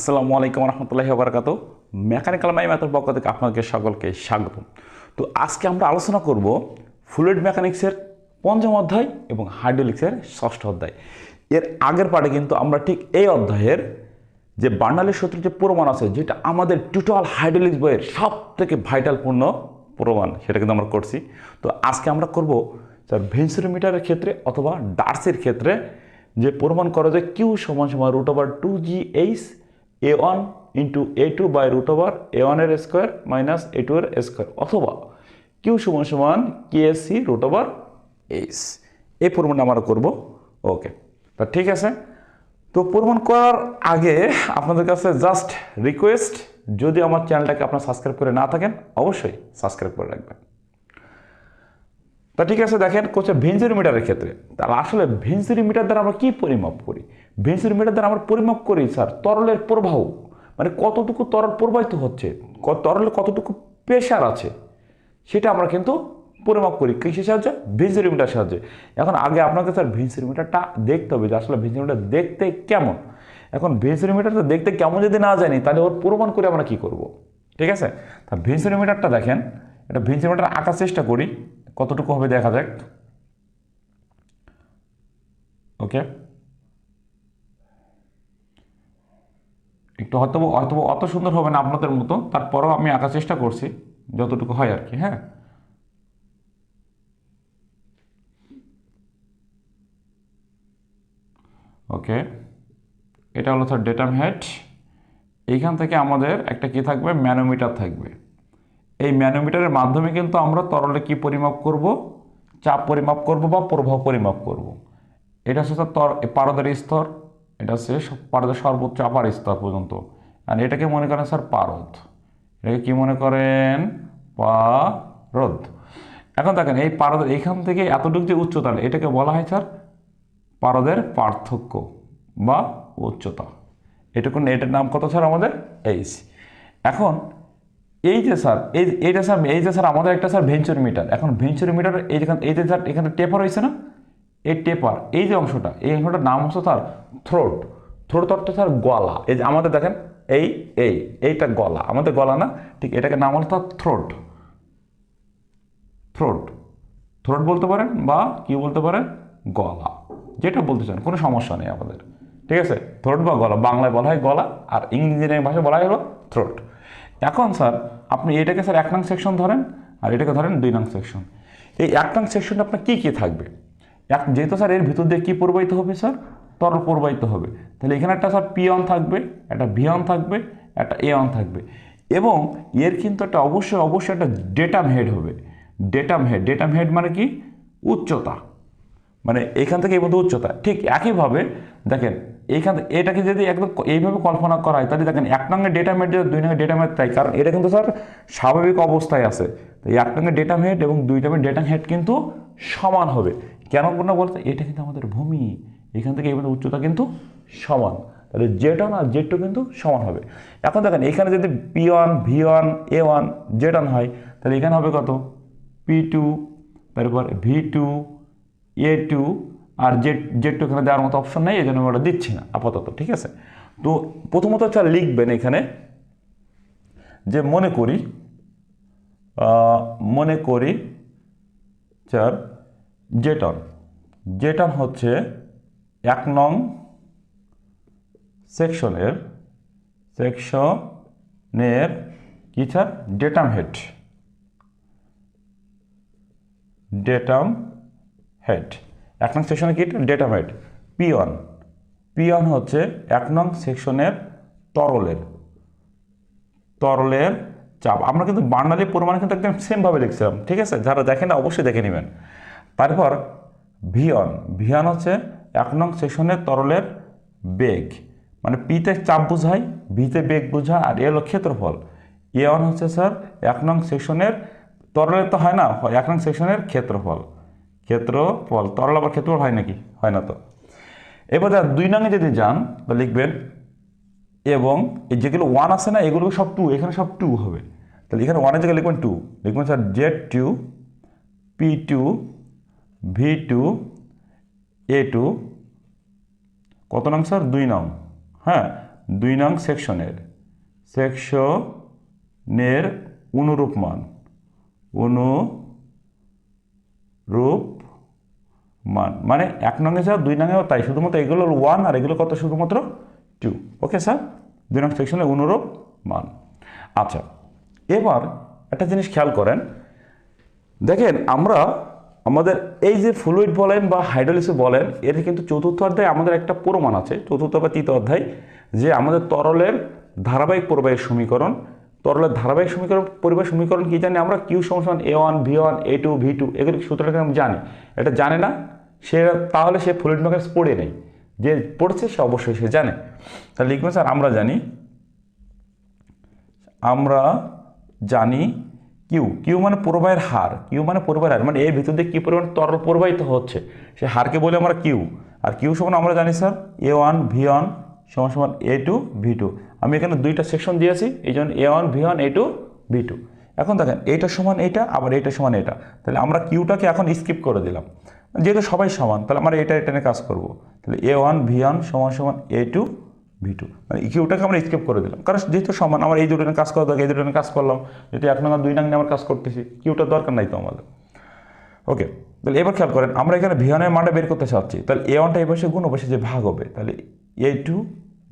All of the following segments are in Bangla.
আসসালামু আলাইকুম রহমতুল্লাহি বারকাত মেকানিক্যাল মাই ম্যাথের পক্ষ থেকে আপনাকে সকলকে স্বাগত তো আজকে আমরা আলোচনা করব ফ্লুইড মেকানিক্সের পঞ্চম অধ্যায় এবং হাইড্রোলিক্সের ষষ্ঠ অধ্যায়। এর আগের পার্টে কিন্তু আমরা ঠিক এই অধ্যায়ের যে বার্নালের সূত্রের যে প্রমাণ আছে, যেটা আমাদের টোটাল হাইড্রোলিক্স বইয়ের সব থেকে ভাইটালপূর্ণ প্রমাণ, সেটা কিন্তু আমরা করছি। তো আজকে আমরা করব স্যার ভেন্সিলোমিটারের ক্ষেত্রে অথবা ডার্সের ক্ষেত্রে যে প্রমাণ করা যায়, কিউ সমান সমান root over two G H A one into A two by root over A ওয়ানের স্কোয়ার মাইনাস এ টু এর স্কোয়ার অথবা কিউ সমান সমান K S C root over H এই প্রমাণটা আমরা করব। ওকে তা ঠিক আছে। তো প্রমাণ করার আগে আপনাদের কাছে জাস্ট রিকোয়েস্ট যদি আমার চ্যানেলটাকে আপনার সাবস্ক্রাইব করে না থাকেন, অবশ্যই সাবস্ক্রাইব করে রাখবেন। তা ঠিক আছে, দেখেন কোচে ভেঞ্সিলোমিটারের ক্ষেত্রে। তাহলে আসলে ভেঞ্সিলোমিটার দ্বারা আমরা কী পরিমাপ করি? ভেঞ্সিলোমিটার দ্বারা আমরা পরিমাপ করি স্যার, তরলের প্রবাহ। মানে কতটুকু তরল প্রবাহিত হচ্ছে তরলে কতটুকু প্রেশার আছে, সেটা আমরা কিন্তু পরিমাপ করি। কিসের সাহায্যে? ভেঞ্সিলোমিটার সাহায্যে। এখন আগে আপনাকে, স্যার ভেঞ্সিলোমিটারটা দেখতে হবে যে আসলে ভেঞ্সিলোমিটার দেখতে কেমন। এখন ভেঞ্সিলোমিটারটা দেখতে কেমন যদি না জানি, তাহলে ওর প্রমাণ করে আমরা কি করব? ঠিক আছে? তা ভেঞ্সিলোমিটারটা দেখেন, এটা ভেঞ্সিলোমিটার আঁকার চেষ্টা করি, কতটুকু হবে দেখা যাক। ওকে? একটু হয়তো হয়তো অত সুন্দর হবে না আপনাদের মতো, তারপরেও আমি আঁকার চেষ্টা করছি, যতটুকু হয় আর কি হ্যাঁ। ওকে, এটা হলো স্যার ডেটাম হেড এইখান থেকে আমাদের একটা কি থাকবে? ম্যানোমিটার থাকবে। এই ম্যানোমিটারের মাধ্যমে কিন্তু আমরা তরলে কি পরিমাপ করব? চাপ পরিমাপ করব বা প্রবাহ পরিমাপ করব। এটা হচ্ছে তর পারদের স্তর। এটা হচ্ছে পারদের সর্বোচ্চ আপার স্তর পর্যন্ত। আর এটাকে মনে করেন স্যার পারদ। এটাকে কি মনে করেন? পারদ। এখন দেখেন, এই পারদ এইখান থেকে এতটুকু যে উচ্চতা, এটাকে বলা হয় স্যার পারদের পার্থক্য বা উচ্চতা। এটুকু এটার নাম কত স্যার আমাদের? এইচ এখন, এই যে স্যার এই এইটা স্যার এই যে স্যার আমাদের একটা স্যার ভেঞ্চুরি মিটার এখন ভেঞ্চুরি মিটার এই যেখান, এই যে স্যার এখানে টেপার হয়েছে না? এই টেপার, এই যে অংশটা, এই অংশটার নাম হচ্ছে স্যার থ্রোট থ্রোট অর্থ স্যার গলা। এই যে আমাদের দেখেন, এই এই, এইটা গলা। আমাদের গলা না, ঠিক এটাকে নাম হলো তার থ্রোট থ্রোট থ্রোট বলতে পারেন বা কি বলতে পারেন? গলা। যেটা বলতে চান, কোনো সমস্যা নেই আমাদের। ঠিক আছে? থ্রোট বা গলা, বাংলায় বলা হয় গলা, আর ইংরেজি ভাষায় বলা হয় হলো থ্রোট এখন স্যার, আপনি এটাকে স্যার এক নং সেকশন ধরেন, আর এটাকে ধরেন দুই নং সেকশন এই এক নং সেকশনটা আপনার কী কী থাকবে? যেহেতু স্যার এর ভিতর দিয়ে কী প্রবাহিত হবে স্যার? তরল প্রবাহিত হবে। তাহলে এখানে একটা স্যার পি অন থাকবে, একটা ভি অন থাকবে, একটা এ অন থাকবে। এবং এর কিন্তু একটা অবশ্যই অবশ্যই একটা ডেটাম হেড হবে। ডেটাম হেড ডেটাম হেড মানে কি? উচ্চতা। মানে এখান থেকে এই মধ্যে উচ্চতা। ঠিক একইভাবে দেখেন এইখান এটাকে যদি একদম এইভাবে কল্পনা করা হয়, তাহলে দেখেন এক নঙ্গে ডেটা যদি দুই নঙ্গে ডেটা মেট তাই। কারণ এটা কিন্তু স্যার স্বাভাবিক অবস্থায় আছে। তো এক নঙ্গে ডেটা হেড এবং দুই নঙ্গে ডেটা হেড কিন্তু সমান হবে। কেন না বলতে এটা কিন্তু আমাদের ভূমি। এখান থেকে পর্যন্ত উচ্চতা কিন্তু সমান। তাহলে জেড ওয়ান আর জেড টু কিন্তু সমান হবে। এখন দেখেন, এখানে যদি P one, V one, A one Z one হয়, তাহলে এখানে হবে কত? পি টু, তারপর ভি টু, এ টু, আর জেড জেড টু এখানে দেওয়ার মতো অপশন নেই এই জন্য আমি ওটা দিচ্ছি না, আপাতত, ঠিক আছে? তো প্রথমত হচ্ছে লিখবেন এখানে যে মনে করি মনে করি চার জেটন। জেটন হচ্ছে এক নং সেকশনের সেকশনের কি sir? Datum head. Datum head. এক নং সেকশনে কি? Datum head. P one P one হচ্ছে এক নং সেকশনের তরলের তরলের চাপ। আমরা কিন্তু বার্নালি প্রমাণ কিন্তু একদম সেমভাবে লিখছিলাম, ঠিক আছে? যারা দেখেন অবশ্যই দেখে নেবেন। তারপর ভিয়ন ভিয়ন হচ্ছে এক নং সেকশনের তরলের বেগ। মানে পিতে চাপ বোঝায় ভিতে বেগ বোঝায়, আর এ হলো ক্ষেত্রফল। এ ওয়ান হচ্ছে স্যার এক নং সেকশনের তরলের তো হয় না, এক নং সেকশনের ক্ষেত্রফল। ক্ষেত্রফল, তরল আবার ক্ষেত্রফল হয় নাকি? হয় না তো। এবার দুই নঙে যদি যান, তো লিখবেন, এবং এই যেগুলো ওয়ান আছে না এগুলো সব টু এখানে সব টু হবে। তাহলে এখানে ওয়ানের জায়গায় লিখবেন টু লিখবেন sir, Z two, P two V two A two, কত নং স্যার? দুই নং। হ্যাঁ দুই নং সেকশনের। সেকশনের অনুরূপ মান। অনুরূপ মান। মানে এক নঙে স্যার, দুই নঙেও তাই। শুধুমাত্র এগুলো ওয়ান আর এগুলো কত? শুধুমাত্র টু ওকে স্যার? দুই নং সেকশনের অনুরূপ মান। আচ্ছা এবার একটা জিনিস খেয়াল করেন। দেখেন, আমরা আমাদের এই যে ফ্লুইড বলেন বা হাইড্রোলিসিস বলেন, এর কিন্তু চতুর্থ অধ্যায়ে আমাদের একটা প্রমাণ আছে, চতুর্থ বা তৃতীয় অধ্যায়, যে আমাদের তরলের ধারাবাহিক প্রবাহের সমীকরণ, তরলের ধারাবাহিক সমীকরণ, পরিবাহ সমীকরণ কি জানি আমরা? কিউ সমান A one V one A two V two এগুলো সূত্রটাকে আমি জানি? এটা জানে না, সে তাহলে সে ফ্লুইড মেকানিক্স পড়ে নেই, যে পড়ছে সে অবশ্যই সে জানে। তাহলে লিখবেন স্যার, আমরা জানি আমরা জানি কিউ কিউ মানে প্রবাহের হার কিউ মানে প্রবাহের হার মানে এর ভিতর দিয়ে কী পরিমাণ তরল প্রবাহিত হচ্ছে? সে হারকে বলে আমরা কিউ আর কিউ সমান আমরা জানি sir A one V one সমান সমান এ টু ভি টু আমি এখানে দুইটা সেকশন দিয়েছি, এই জন্য A one V one A two V two এখন দেখেন এইটা সমান এইটা আবার এইটা সমান এটা। তাহলে আমরা কিউটাকে এখন স্কিপ করে দিলাম। যেহেতু সবাই সমান, তাহলে আমরা এটা এটা নিয়ে কাজ করব। তাহলে এ ওয়ান ভি ওয়ান সমান সমান এ টু ভি টু। মানে কিউটাকে আমরা স্কেপ করে দিলাম। কারণ যেহেতু সমান, আমার এই দুটো কাজ করা দরকার, এই দুটো কাজ করলাম যেহেতু এক নাঙ্গা দুই নাঙ্গে আমার কাজ করতেছি কিউটার দরকার নাই তো আমাদের। ওকে তাহলে এবার খেয়াল করেন, আমরা এখানে ভি ওয়ানের মানটা বের করতে চাচ্ছি। তাহলে এ ওয়ানটা এই পাশে গুণ পাশে যে ভাগ হবে। তাহলে A two,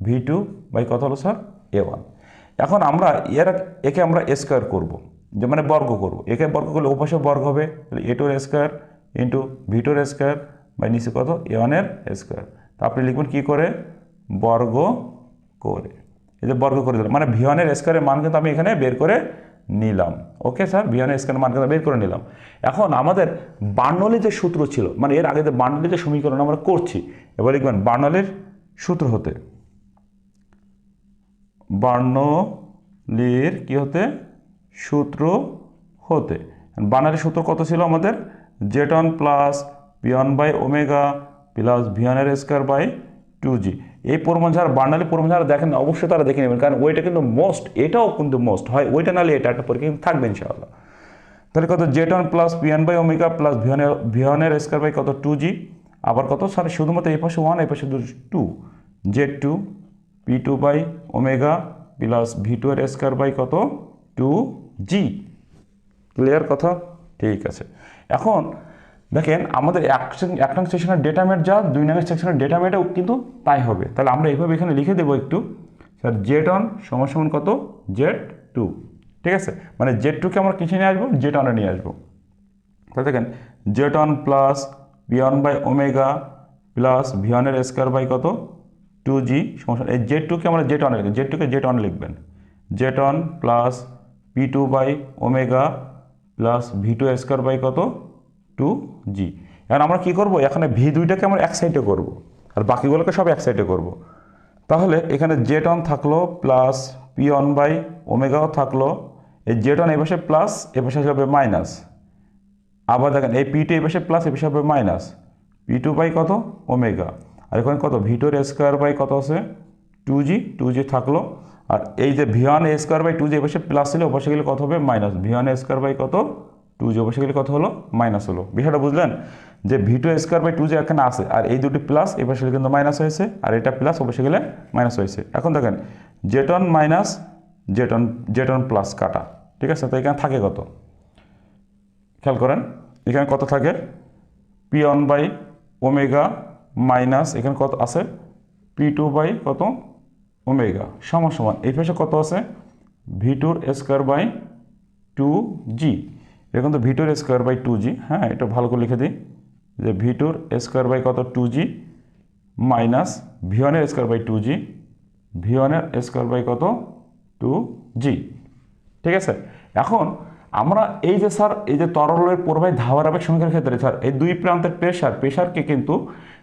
V two by কত হলো স্যার, এ ওয়ান। এখন আমরা এর একে আমরা স্কোয়ার করব, যে মানে বর্গ করব। একে বর্গ করলে ওপাশে বর্গ হবে, তাহলে এ টুর স্কোয়ার ইন্টু ভি টুর স্কোয়ার বাই নিচে কত? এ ওয়ানের স্কোয়ার। তা আপনি লিখবেন কী করে? বর্গ করে। এই যে বর্গ করে দিলাম। মানে ভিওয়ানের স্কোয়ারের মান কিন্তু আমি এখানে বের করে নিলাম। ওকে স্যার ভিওয়ানের স্কোয়ারের মান কিন্তু বের করে নিলাম। এখন আমাদের বার্নলি যে সূত্র ছিল মানে এর আগে যে বার্নলি যে সমীকরণ আমরা করছি, এবার লিখবেন বার্নলির সূত্র হতে। বার্নলির কি হতে? সূত্র হতে। বার্নলির সূত্র কত ছিল আমাদের? Z one plus P one by omega plus ভিয়নের square by two G এই পরিমাণ যারা বার্নালি পরিমাণ দেখেন, অবশ্যই তারা দেখে নেবেন। কারণ ওইটা কিন্তু মোস্ট এটাও কিন্তু মোস্ট হয় ওইটা নাহলে এটা একটা পরীক্ষা কিন্তু থাকবে ইনশাআল্লাহ। তাহলে কত Z one plus P one by omega plus ভিয়নের ভিয়নের স্কোয়ার বাই কত? টু জি আবার কত? সরি শুধুমাত্র এই পাশে ওয়ান এই পাশে two Z two P two by omega plus V two এর স্কোয়ার বাই কত? টু জি ক্লিয়ার কথা? ঠিক আছে। এখন দেখেন, আমাদের এক এক নং সেকশনের ডেটামেট যা, দুই নং সেকশনের ডেটামেটও কিন্তু তাই হবে। তাহলে আমরা এইভাবে এখানে লিখে দেবো একটু। স্যার জেড অন সমান সমান কত? জেড টু ঠিক আছে? মানে জেড টুকে আমরা কিছু নিয়ে আসব? জেড অনে নিয়ে আসব। তাহলে দেখেন Z one plus V one by omega plus ভিয়নের square by কত? টু জি সমস্যা এই জেড টুকে আমরা জেড অনে লিখবেন জেড টুকে জেড অন লিখবেন। Z one plus P two by omega plus V two square by কত? Two G. এখন আমরা কী করব? এখানে ভি দুইটাকে আমরা এক সাইডে করব আর বাকিগুলোকে সব এক সাইডে করব। তাহলে এখানে জেড অন থাকল প্লাস পি অন বাই ওমেগাও থাকল। এই জেড অন এপাশে প্লাস এপাশে হবে মাইনাস আবার দেখেন এই পি টু এই পাশে প্লাস এই পাশে হবে মাইনাস পি টু বাই কত? ওমেগা। আর এখানে কত? ভিটোর স্কোয়ার বাই কত আছে? টু জি টু জি থাকল। আর এই যে V one square by two G এপাশে প্লাস ছিল ওপাশে গেলে কত হবে? Minus V one square by কত? টু জি ওপাশে গেলে কত হলো? মাইনাস হলো। বিষয়টা বুঝলেন? যে V two square by two G এখানে আছে, আর এই দুটি প্লাস এই পাশে কিন্তু মাইনাস হয়েছে, আর এটা প্লাস ওপাশে গেলে মাইনাস হয়েছে। এখন দেখেন, জেটন মাইনাস জেটন জেটন প্লাস কাটা, ঠিক আছে? তো এখানে থাকে কত? খেয়াল করেন, এখানে কত থাকে? P one by omega minus, এখানে কত আছে? পি টু বাই কত? ওমেগা, সমান সমান। এই পাশে কত আছে? ভি টুর স্কোয়ার বাই টু জি। এখন তো ভি টুর স্কোয়ার বাই টু জি হ্যাঁ এটা ভালো করে লিখে দিই, যে ভি টুর স্কোয়ার বাই কত? টু জি মাইনাস ভি ওয়ানের square by two G V ওয়ানের স্কোয়ার বাই কত? টু জি ঠিক আছে? এখন আমরা এই যে স্যার এই যে তরলের প্রবাহী ধারাবাহিক সমীকরণের ক্ষেত্রে স্যার এই দুই প্রান্তের প্রেশার প্রেশারকে কিন্তু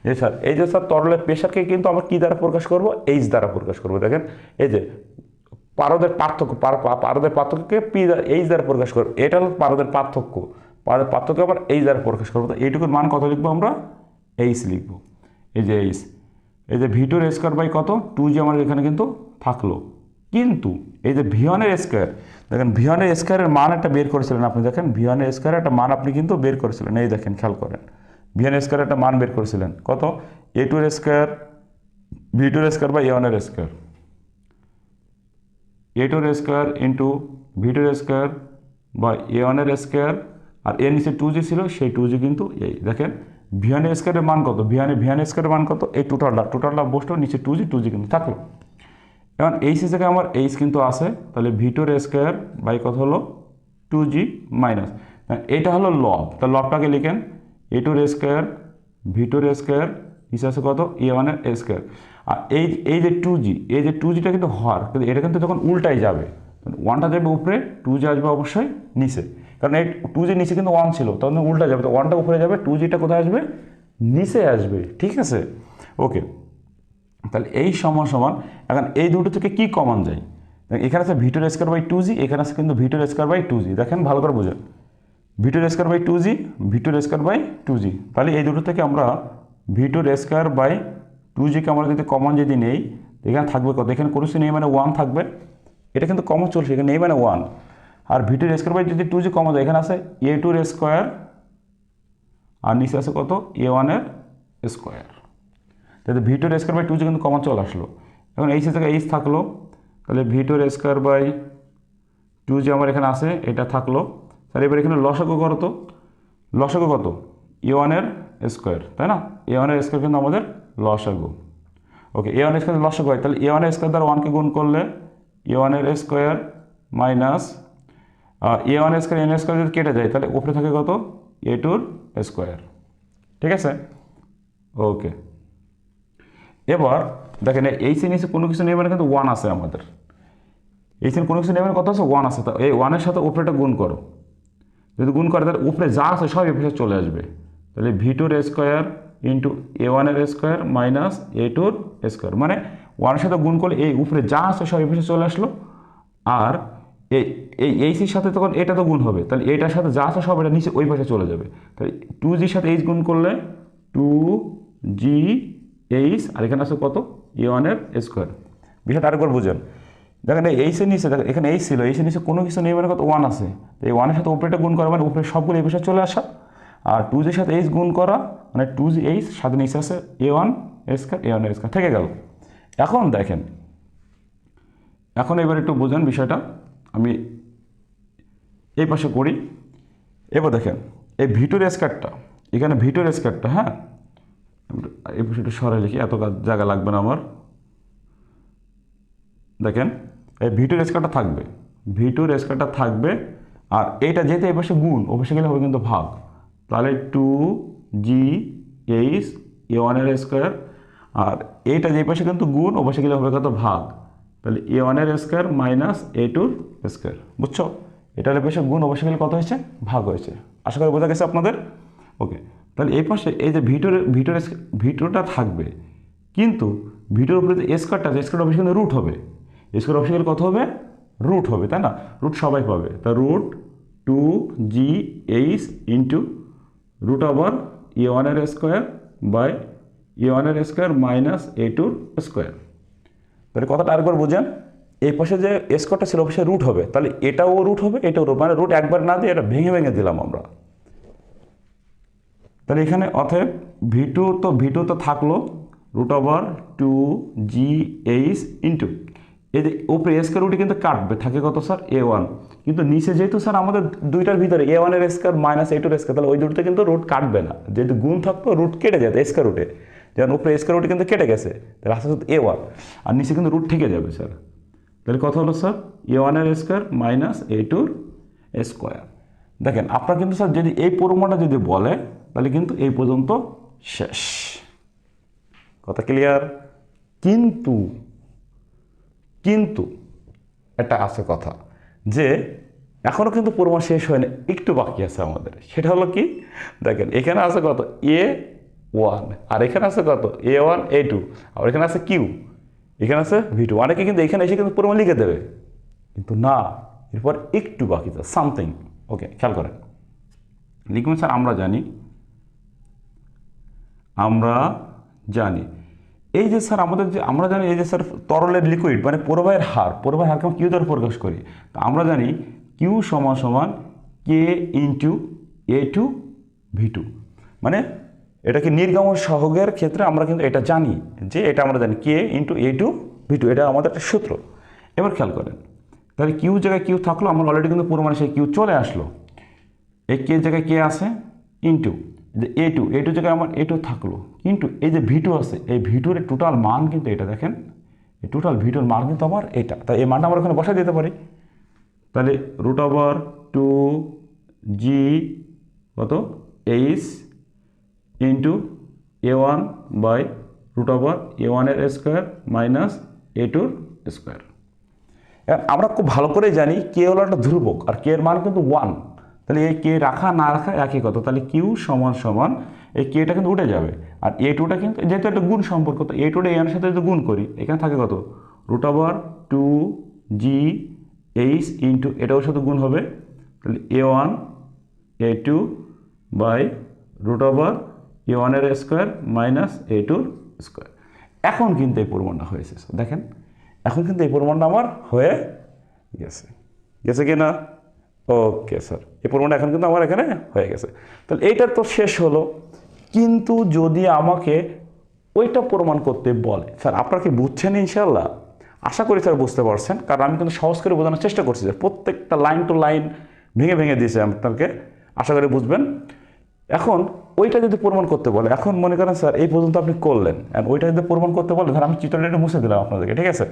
এই স্যার এই যে স্যার তরলের প্রেশারকে কিন্তু আমরা কী দ্বারা প্রকাশ করব? এইচ দ্বারা প্রকাশ করব। দেখেন, এই যে পারদের পার্থক্য পারদের পার্থক্যকে পি এইচ দ্বারা প্রকাশ করব। এটা হলো পারদের পার্থক্য। পারদের পার্থক্য আবার এইচ দ্বারা প্রকাশ করব। তো এইটুকুর মান কত লিখব আমরা? এইচ লিখব। এই যে এইচ। এই যে ভিটোর স্কোয়ার বাই কত? টু জি আমার এখানে কিন্তু থাকল। কিন্তু এই যে ভিওয়ানের স্কোয়ার, দেখেন ভিওয়ানের স্কোয়ারের মান একটা বের করেছিলেন আপনি, দেখেন ভিওয়ানের স্কোয়ারের একটা মান আপনি কিন্তু বের করেছিলেন। এই দেখেন, খেয়াল করেন। ভিওয়ানের স্কোয়ারের একটা মান বের করেছিলেন। কত? এ টুর স্কোয়ার, ভি টুর স্কোয়ার বা এ ওয়ানের স্কোয়ার। এ টুর স্কোয়ার ইন্টু ভি টুর স্কোয়ার বা এ ওয়ানের স্কোয়ার আর এর নিচে টু জি ছিল, সেই টু জি কিন্তু এই, দেখেন ভিয়ানের স্কোয়ারের মান কত? ভিয়ানে ভিয়ানের স্কোয়ারের মান কত? এই টোটালটা টোটালটা বসল, নিচে টু জি টু জি কিন্তু থাকল। এখন এইচ থেকে আমার এইচ কিন্তু আছে, তাহলে ভিটোর স্কোয়ার বাই কত হলো? টু জি মাইনাস এটা হলো লব তা লবটাকে লিখেন এ টুর স্কোয়ার ভিটোর স্কোয়ার নিচে আছে কত এ ওয়ানের স্কোয়ার আর এই এই যে টু জি এই যে টু জিটা কিন্তু হর কিন্তু এটা কিন্তু তখন উল্টাই যাবে ওয়ানটা যাবে উপরে টু জি আসবে অবশ্যই নিচে। কারণ এই টু জি নিচে কিন্তু ওয়ান ছিল, তখন উল্টা যাবে, তো ওয়ানটা উপরে যাবে টু জিটা কোথায় আসবে? নিচে আসবে, ঠিক আছে? ওকে তাহলে এই সমান সমান, এখন এই দুটো থেকে কি কমন যায়? এখানে আছে ভিটোর স্কোয়ার বাই টু জি এখানে আছে কিন্তু ভিটোর স্কোয়ার বাই টু জি দেখেন, ভালো করে বুঝেন। ভিটোর স্কোয়ার বাই টু জি ভিটোর স্কোয়ার বাই টু জি তাহলে এই দুটো থেকে আমরা ভিটোর স্কোয়ার বাই টু জিকে আমরা যদি কমন যদি নেই, এখানে থাকবে কত? এখানে কোনো নেই মানে ওয়ান থাকবে। এটা কিন্তু কমন চলছে, এখানে নেই মানে ওয়ান আর ভি ভিটোর স্কোয়ার বাই যদি টু জি কমন যায় এখানে আছে এ টুর স্কোয়ার আর নিচে আছে কত? এ ওয়ানের স্কোয়ার তাহলে ভিটোর স্কোয়ার বাই টু জি কিন্তু কমন চলে আসলো। এখন এইচ থেকে এইচ থাকল, তাহলে ভি ভিটোর স্কোয়ার বাই টু জি আমার এখানে আছে, এটা থাকল। তাহলে এবার এখানে লসাগু কত লসাগু কত? এ ওয়ানের স্কোয়ার, তাই না? এ ওয়ানের স্কোয়ার কিন্তু আমাদের লসাগু ওকে এ ওয়ানের স্কোয়ার লসাগু হয় তাহলে এ ওয়ানের স্কোয়ার দ্বারা ওয়ানকে গুণ করলে এ ওয়ানের স্কোয়ার মাইনাস এ ওয়ানের স্কোয়ার এন স্কোয়ার যদি কেটে যায়, তাহলে উপরে থাকে কত? এ টুর স্কোয়ার। ঠিক আছে? ওকে এবার দেখেন, এই সি নিচে কোনো কিছু নেই মানে কিন্তু ওয়ান আছে আমাদের। এই সিন কোনো কিছু নেই মানে কত আছে? ওয়ান আছে। তা এই ওয়ানের সাথে উপরেটা গুণ করো। যদি গুণ করে, তাহলে উপরে যা আছে সব এপিসে চলে আসবে। তাহলে ভি টুর স্কোয়ার ইন্টু এ ওয়ানের স্কোয়ার মাইনাস এ টুর স্কোয়ার মানে ওয়ানের সাথে গুণ করলে এই উপরে যা আছে সব এপিসে চলে আসলো। আর এই এই এইচের সাথে তখন এটা তো গুণ হবে। তাহলে এটার সাথে যা আছে সব এটা নিচে ওই পাশে চলে যাবে। তাহলে টু জির সাথে এইচ গুণ করলে টু জি এইচ আর এখানে আছে কত? এ ওয়ানের স্কোয়ার বিষয়টা আরেকবার বুঝেন। দেখেন এই এইচের নিচে, দেখেন এখানে এইচ ছিল। এইচের নিচে কোনো কিছু নেই মানে কত? ওয়ান আছে। এই ওয়ানের সাথে উপরেটা গুণ করা মানে উপরে সবগুলো এই পাশে চলে আসা। আর টু জির সাথে এইচ গুণ করা মানে টু জি এইচ সাথে নিচে আছে এ ওয়ান স্কোয়ার এ ওয়ানের স্কোয়ার থেকে গেল। এখন দেখেন, এখন এবার একটু বোঝেন বিষয়টা। আমি এই পাশে করি। এবার দেখেন, এই ভিটোর স্কারটা এখানে ভিটোর স্কারটা হ্যাঁ? এই একটু সরে লিখি, এত জায়গা লাগবে না আমার। দেখেন, এই ভিটোর স্কারটা থাকবে ভিটোর স্কারটা থাকবে, আর এইটা যেহেতু এই পাশে গুণ, ও পাশে গেলে হবে কিন্তু ভাগ। তাহলে টু জি এইচ এ ওয়ানের স্কোয়ার আর এইটা যে পাশে কিন্তু গুণ, ও পাশে গেলে হবে কত ভাগ। তাহলে এ ওয়ানের স্কোয়ার মাইনাস এ টুর স্কোয়ার বুঝছ? এটার পাশে গুণ, ও পাশে গেলে কত হয়েছে? ভাগ হয়েছে। আশা করি বোঝা গেছে আপনাদের? ওকে তাহলে এই পাশে এই যে ভিটোর ভিটোর ভিটোটা থাকবে, কিন্তু ভিটোর উপরে যে স্কোয়ারটা আছে স্কোয়ার কিন্তু রুট হবে। স্কোয়ার অবশ্যই কত হবে? রুট হবে, তাই না? রুট সবাই পাবে। তা root two G H into root over A ওয়ানের স্কোয়ার বাই এ ওয়ানের স্কোয়ার মাইনাস এ টুর স্কোয়ার তাহলে কথাটা আরেকবার বোঝেন, এই পাশে যে স্কোয়ারটা ছিল অবশ্যই রুট হবে। তাহলে এটাও রুট হবে, এটাও রুট মানে রুট একবার না দিয়ে এটা ভেঙে ভেঙে দিলাম আমরা। তাহলে এখানে অতএব ভি টু তো ভি টু তো থাকল root over two G H into এই যে উপরে স্কোয়ার রুটে কিন্তু কাটবে, থাকে কত স্যার এ ওয়ান কিন্তু নিচে যেহেতু স্যার আমাদের দুইটার ভিতরে এ ওয়ানের স্কোয়ার মাইনাস এ টুর স্কোয়ার তাহলে ওই দুটোতে কিন্তু রুট কাটবে না। যেহেতু গুণ থাকতো রুট কেটে যেত স্কোয়ার রুটে যেমন উপরে স্কোয়ার রুটে কিন্তু কেটে গেছে, তাহলে আস্তে আস্তে এ ওয়ান আর নিচে কিন্তু রুট থেকে যাবে স্যার তাহলে কত হলো স্যার এ ওয়ানের স্কোয়ার মাইনাস এ টুর স্কোয়ার দেখেন, আপনার কিন্তু স্যার যদি এই পরিমাণটা যদি বলে, তাহলে কিন্তু এই পর্যন্ত শেষ। কথা ক্লিয়ার কিন্তু কিন্তু এটা আছে কথা যে এখনও কিন্তু পরিমাণ শেষ হয়নি, একটু বাকি আছে আমাদের। সেটা হলো কি? দেখেন, এখানে আছে কত? এ ওয়ান আর এখানে আছে কত? এ ওয়ান এ টু আর এখানে আছে কিউ এখানে আছে ভি টু অনেকে কিন্তু এখানে এসে কিন্তু পরিমাণ লিখে দেবে। কিন্তু না, এরপর একটু বাকি আছে সামথিং ওকে খেয়াল করেন। লিখবেন স্যার, আমরা জানি। আমরা জানি। এই যে স্যার, আমাদের যে আমরা জানি এই যে স্যার, তরলের লিকুইড মানে প্রবাহের হার, প্রবাহের হারকে আমরা কিউ দ্বারা প্রকাশ করি। তো আমরা জানি কিউ সমান সমান K into A two V two মানে এটাকে নির্গমন সহগের ক্ষেত্রে আমরা কিন্তু এটা জানি যে এটা আমরা জানি K into A two V two এটা আমাদের একটা সূত্র। এবার খেয়াল করেন, তাহলে কিউ জায়গায় কিউ থাকল, আমার অলরেডি কিন্তু পুরো মানে সেই কিউ চলে আসলো। এই কে জায়গায় কে আছে ইন্টু যে এ টু এ টু জায়গায় আমার এ টু থাকল। কিন্তু এই যে ভিটু আছে, এই ভি টুর টোটাল মান কিন্তু এটা দেখেন, এই টোটাল ভি টুর মান কিন্তু আমার এটা। তাই এই মানটা আমরা ওখানে বসাই দিতে পারি। তাহলে রুট ওভার টু জি কত? H into A one by root over A ওয়ানের স্কোয়ার মাইনাস এ টুর স্কোয়ার আমরা খুব ভালো করে জানি কে হলো একটা ধ্রুবক, আর কে এর মান কিন্তু ওয়ান তাহলে এই কে রাখা না রাখা একই কথা। তাহলে কিউ সমান সমান এই কেটা কিন্তু উঠে যাবে। আর এ টুটা কিন্তু যেহেতু একটা গুণ সম্পর্ক, তো এ টুটা এর সাথে যদি গুণ করি, এখানে থাকে কত? Root over two G H into এটাও সাথে গুণ হবে। তাহলে A one A two by root over A ওয়ানের স্কোয়ার মাইনাস এ টুর স্কোয়ার এখন কিন্তু এই পরিমাণটা হয়েছে। দেখেন, এখন কিন্তু এই পরিমাণটা আমার হয়ে গেছে। গেছে কি না? ওকে স্যার এই পরিমাণটা এখন কিন্তু আমার এখানে হয়ে গেছে। তাহলে এইটা তো শেষ হলো। কিন্তু যদি আমাকে ওইটা প্রমাণ করতে বলে, স্যার, আপনারা কি বুঝছেন ইনশাল্লাহ আশা করি স্যার বুঝতে পারছেন, কারণ আমি কিন্তু সহজ করে বোঝানোর চেষ্টা করছি যে প্রত্যেকটা লাইন টু লাইন ভেঙে ভেঙে দিয়েছে আপনাকে। আশা করি বুঝবেন। এখন ওইটা যদি প্রমাণ করতে বলে, এখন মনে করেন, স্যার, এই পর্যন্ত আপনি করলেন। And ওইটা যদি প্রমাণ করতে বলে ধর আমি চিত্রটা একটু মুছে দিলাম আপনাদেরকে, ঠিক আছে?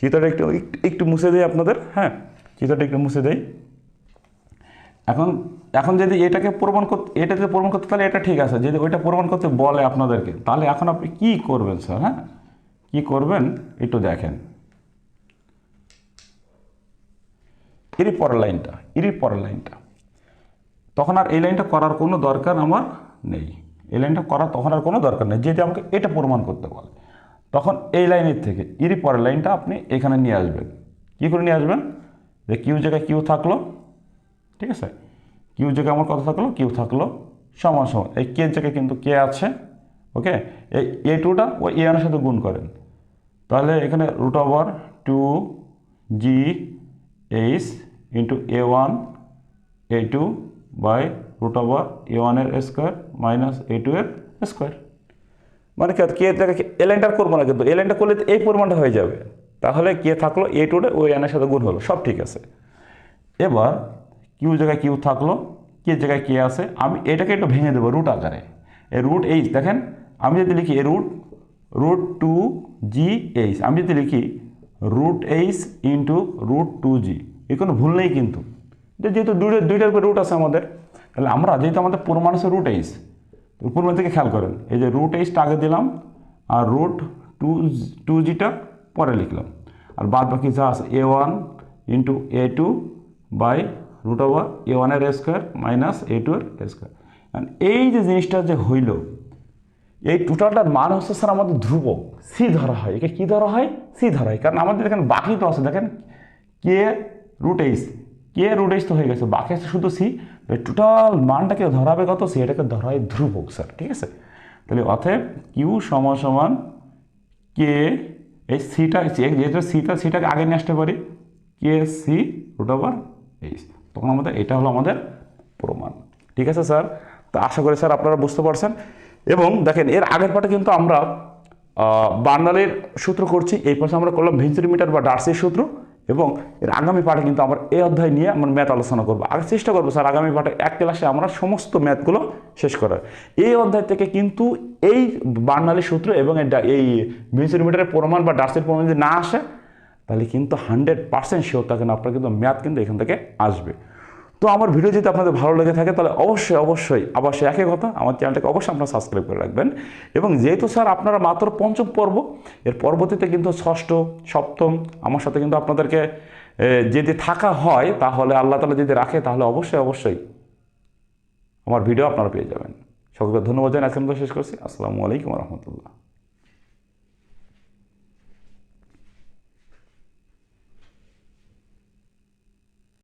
চিত্রটা একটু- একটু মুছে দিই আপনাদের হ্যাঁ? চিত্রটা একটু মুছে দেই। এখন এখন যদি এটাকে প্রমাণ করতে এটা যদি প্রমাণ করতে, তাহলে এটা ঠিক আছে। যদি ওইটা প্রমাণ করতে বলে আপনাদেরকে, তাহলে এখন আপনি কি করবেন, স্যার হ্যাঁ? কী করবেন, একটু দেখেন। এরই পরের লাইনটা, এরই পরের লাইনটা। তখন আর এই লাইনটা করার কোনো দরকার আমার নেই। এই লাইনটা করার তখন আর কোনো দরকার নেই। যদি আমাকে এটা প্রমাণ করতে বলে। তখন এই লাইনের থেকে, এরই পরের লাইনটা আপনি এখানে নিয়ে আসবেন। কী করে নিয়ে আসবেন? যে কিউ জায়গায় কিউ থাকল ঠিক আছে? কিউ জায়গায় আমার কত থাকল, কিউ থাকল সমান সমান। এই কে জায়গায় কিন্তু কে আছে ওকে এই এ টুটা ওই এ এর সাথে গুণ করেন। তাহলে এখানে root over two G H into A one A two by root over A ওয়ানের স্কোয়ার মাইনাস এ টু এর স্কোয়ার মানে কি কে জায়গায় এ লাইনটা করব না কিন্তু, এ লাইনটা করলে এই পরিমাণটা হয়ে যাবে। তাহলে কে থাকল এ টুটা ওই এনের সাথে গুণ হলো, সব ঠিক আছে। এবার কিউ জায়গায় কিউ থাকল, কে জায়গায় কে আছে, আমি এটাকে একটু ভেঙে দেবো রুট আকারে। এ রুট এইচ দেখেন, আমি যদি লিখি A root root two G H আমি যদি লিখি root H into root two G এ কোনো ভুল নেই কিন্তু। যেহেতু দুইটা, দুইটার উপরে রুট আছে আমাদের, তাহলে আমরা যেহেতু আমাদের প্রমাণ আছে রুট এইচ প্রমাণ থেকে খেয়াল করেন, এই যে রুট এইচটা আগে দিলাম, আর রুট টু টু জিটা পরে লিখলাম। আর বাদ বাকি যা আছে A one into A two by root over A ওয়ানের স্কোয়ার মাইনাস এ টু এর স্কোয়ার এই যে জিনিসটা যে হইল, এই টোটালটার মান হচ্ছে স্যার আমাদের ধ্রুবক সি ধরা হয়। একে কী ধরা হয়? সি ধরা হয়। কারণ আমাদের এখানে বাকি তো আছে, দেখেন K root H K root H তো হয়ে গেছে, বাকি আছে শুধু সি টোটাল মানটাকে ধরাবে কত? সি এটাকে ধরা হয় ধ্রুবক স্যার ঠিক আছে? তাহলে অতএব কিউ সমান সমান কে এই সিটা যেহেতু সিটা সিটাকে আগে নিয়ে আসতে পারি K C root over H তখন আমাদের এটা হলো আমাদের প্রমাণ। ঠিক আছে, স্যার? তো আশা করি, স্যার, আপনারা বুঝতে পারছেন। এবং দেখেন, এর আগের পাটে কিন্তু আমরা বার্নালের সূত্র করছি। এই পাশে আমরা করলাম ভেঞ্চুরিমিটার বা ডার্সির সূত্র। এবং এর আগামী পাঠে কিন্তু আমরা এই অধ্যায় নিয়ে আমরা ম্যাথ আলোচনা করব। আগে চেষ্টা করব, স্যার, আগামী পাঠে এক ক্লাসে আমরা সমস্ত ম্যাথগুলো শেষ করার। এই অধ্যায় থেকে কিন্তু এই বার্নালের সূত্র এবং এই এই প্রমাণ বা ডার্সির প্রমাণ যদি না আসে তাহলে কিন্তু হান্ড্রেড পার্সেন্ট শিওর থাকেন আপনার কিন্তু ম্যাথ কিন্তু এখান থেকে আসবে। তো আমার ভিডিও যদি আপনাদের ভালো লেগে থাকে, তাহলে অবশ্যই অবশ্যই আবার সে একই কথা আমার চ্যানেলটাকে অবশ্যই আপনারা সাবস্ক্রাইব করে রাখবেন। এবং যেহেতু স্যার আপনারা মাত্র পঞ্চম পর্ব, এর পরবর্তীতে কিন্তু ষষ্ঠ, সপ্তম, আমার সাথে কিন্তু আপনাদেরকে যদি থাকা হয়, তাহলে আল্লাহ তালা যদি রাখে, তাহলে অবশ্যই অবশ্যই আমার ভিডিও আপনারা পেয়ে যাবেন। সকলকে ধন্যবাদ জানাই আজকে শেষ করছি। আসসালামু আলাইকুম রহমতুল্লাহ।